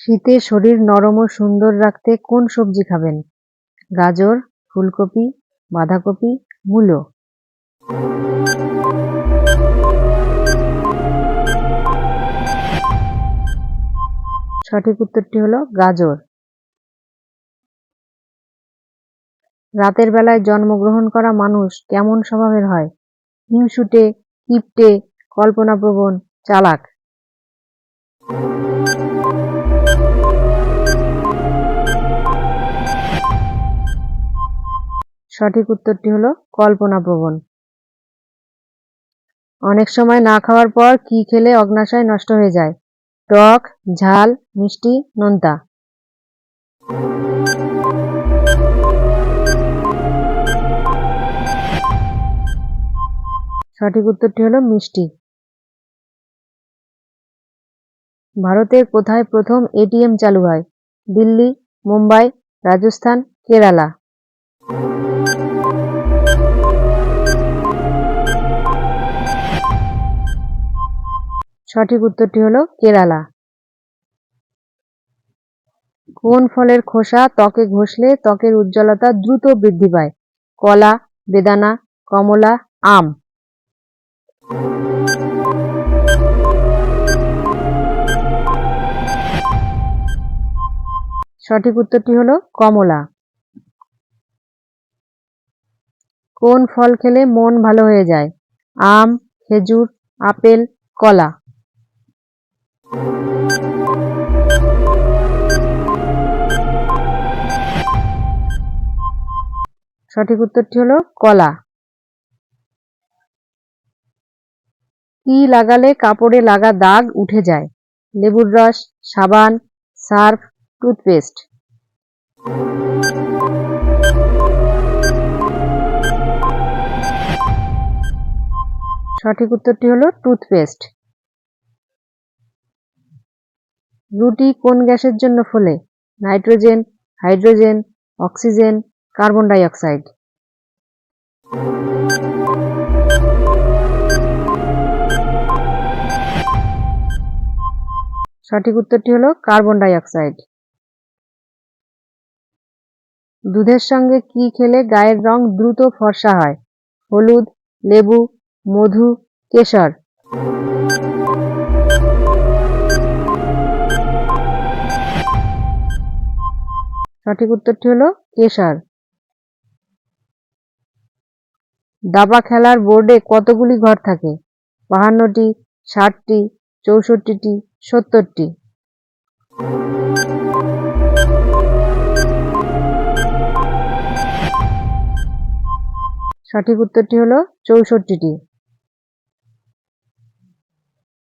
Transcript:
শীতে শরীর নরম ও সুন্দর রাখতে কোন সবজি খাবেন? গাজর, ফুলকপি, বাঁধাকপি, মূলো। সঠিক উত্তরটি হলো গাজর। রাতের বেলায় জন্মগ্রহণ করা মানুষ কেমন স্বভাবের হয়? হিংসুটে, কিপটে, কল্পনাপ্রবণ, চালাক। সঠিক উত্তরটি হলো কল্পনাপ্রবণ অনেক সময় না খাওয়ার পর কি খেলে অগ্নাশয় নষ্ট হয়ে যায়? টক, ঝাল, মিষ্টি, নোনতা। সঠিক উত্তরটি হলো মিষ্টি। ভারতের কোথায় প্রথম এটিএম চালু হয়? দিল্লি, মুম্বাই, রাজস্থান, কেরালা। সঠিক উত্তরটি হলো কেরালা। কোন ফলের খোসা ত্বকে ঘষলে ত্বকের উজ্জ্বলতা দ্রুত বৃদ্ধি পায়? কলা, বেদানা, কমলা, আম। সঠিক উত্তরটি হলো কমলা। কোন ফল খেলে মন ভালো হয়ে যায়? আম, খেজুর, আপেল, কলা। সঠিক উত্তরটি হলো কলা। কি লাগালে কাপড়ে লাগা দাগ উঠে যায়? লেবুর রস, সাবান, সার্ফ, টুথপেস্ট। সঠিক উত্তরটি হলো টুথপেস্ট। রুটি কোন গ্যাসের জন্য ফোলে? Nitrogen, hydrogen, oxygen, carbon dioxide সঠিক উত্তরটি হলো কার্বন ডাই অক্সাইড দুধের সঙ্গে কি খেলে গায়ের রং দ্রুত ফর্সা হয়? হলুদ, লেবু, মধু, কেশর। সঠিক উত্তরটি হলো কেশার। দাবা খেলার বোর্ডে কতগুলি ঘর থাকে? বাহান্নটি, ষাটটি, চৌষট্টিটি, সত্তরটি। সঠিক উত্তরটি হলো চৌষট্টিটি।